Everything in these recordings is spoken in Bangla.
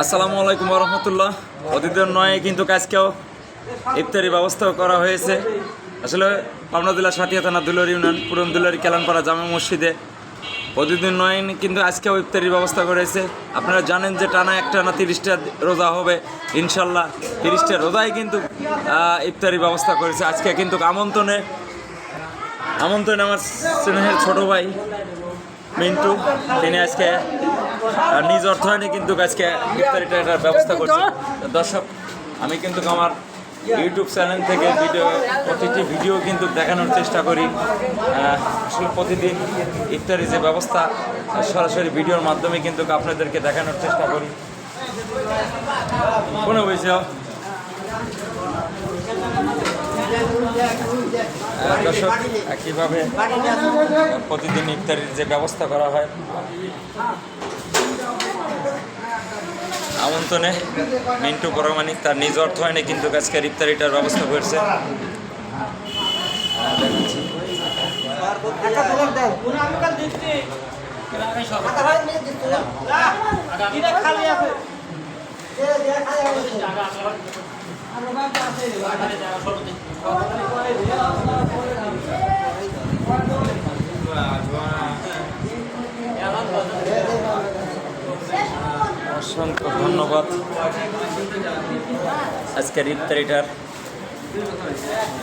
আসসালামু আলাইকুম রহমতুল্লাহ অতীতের নয় কিন্তু আজকেও ইফতারি ব্যবস্থা করা হয়েছে। আসলে পাবনা জেলা সাথিয়া থানা দুলার ইউনিয়ন পুরন দুলারি কেলানপাড়া জামা মসজিদে প্রতিদিন নয় কিন্তু আজকেও ইফতারির ব্যবস্থা করেছে আপনারা জানেন যে টানা এক টানা তিরিশটা রোজা হবে। ইনশাল্লাহ তিরিশটা রোজাই কিন্তু আহ, ইফতারির ব্যবস্থা করেছে। আজকে কিন্তু আমন্ত্রণে আমন্ত্রণে আমার স্নেহের ছোট ভাই মিন্টু তিনি আজকে নিজ অর্থায়নে কিন্তু আজকে ইফতারিটা ব্যবস্থা করছে। দর্শক আমি কিন্তু আমার ইউটিউব চ্যানেল থেকে ভিডিও প্রতিটি ভিডিও কিন্তু দেখানোর চেষ্টা করি। আসলে প্রতিদিন ইফতারি যে ব্যবস্থা সরাসরি ভিডিওর মাধ্যমে কিন্তু আপনাদেরকে দেখানোর চেষ্টা করি। কোনো আহ, দর্শক, একইভাবে প্রতিদিন ইফতারির যে ব্যবস্থা করা হয়, আমন্ত্রণে মিন্টু পরমাণিক তার নিজ অর্থায়নে কিন্তু আজকের ইফতারিটার ব্যবস্থা করেছে। অসংখ্য ধন্যবাদ। আজকের ইফতারিটার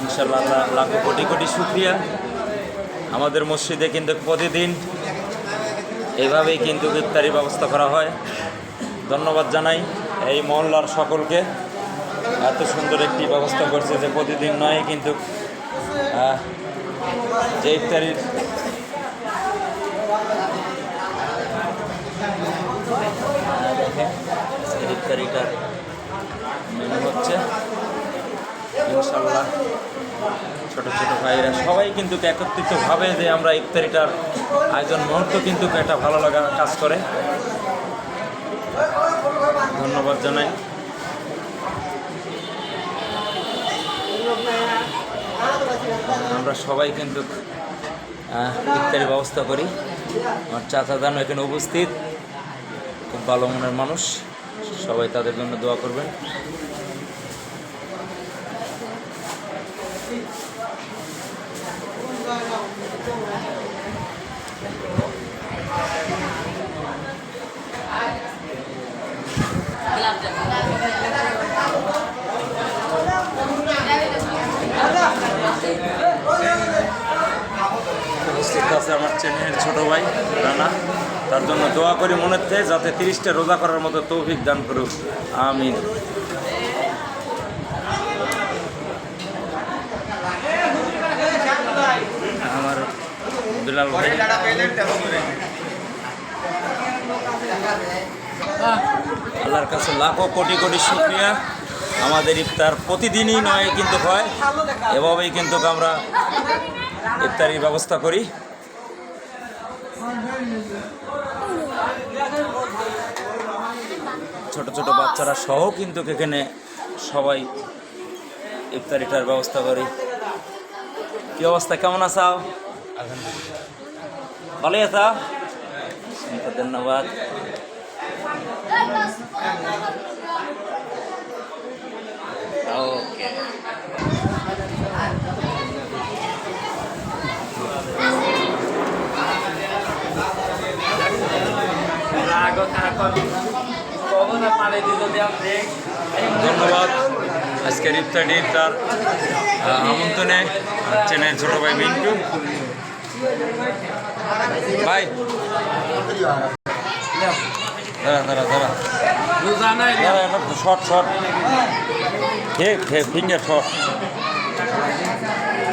ইনশাল্লাহ লাখো কোটি কোটি শুক্রিয়া। আমাদের মসজিদে কিন্তু প্রতিদিন এইভাবেই কিন্তু ইফতারি ব্যবস্থা করা হয়। ধন্যবাদ জানাই এই মহল্লার সকলকে। এত সুন্দর একটি ব্যবস্থা করছে যে প্রতিদিন নয়, কিন্তু যে ইফতারির ইফতারিটার মেনু হচ্ছে ইনশাল্লাহ ছোট ছোট ভাইরা সবাই কিন্তু একত্রিতভাবে যে আমরা ইফতারিটার আয়োজন মুহূর্ত কিন্তু একটা ভালো লাগা কাজ করে। ধন্যবাদ জানাই। আমরা সবাই কিন্তু ইফতারির ব্যবস্থা করি। আমার চাচা দান এখানে উপস্থিত। খুব ভালো মনের মানুষ। সবাই তাদের জন্য দোয়া করবেন। উপস্থিত আছে আমার চ্যানেলের ছোট ভাই, রানা। তার জন্য দোয়া করি মনের থেকে যাতে তিরিশটা রোজা করার মতো তৌফিক দান করুক। আমিন। আমার বিলাল ভাই। আল্লাহর কাছে লাখো কোটি কোটি শুক্রিয়া। আমাদের ইফতার প্রতিদিনই নয় কিন্তু হয়। এভাবেই কিন্তু আমরা ইফতারির ব্যবস্থা করি। ছোট ছোট বাচ্চারা সহ কিন্তু এখানে সবাই ইফতারিটার ব্যবস্থা করি। কি অবস্থা? কেমন আছাও ভালোই আছা? অসংখ্য ধন্যবাদ। ওকে ধন্যবাদ। আজকের ইফতারি তার আমন্ত্রণে চেন্নাইয়ের ছোট ভাই মিন্টু। ভাই। দাঁড়া দাঁড়া দাঁড়া। দাঁড়া শর্ট শর্ট છે ફિંગર શોટ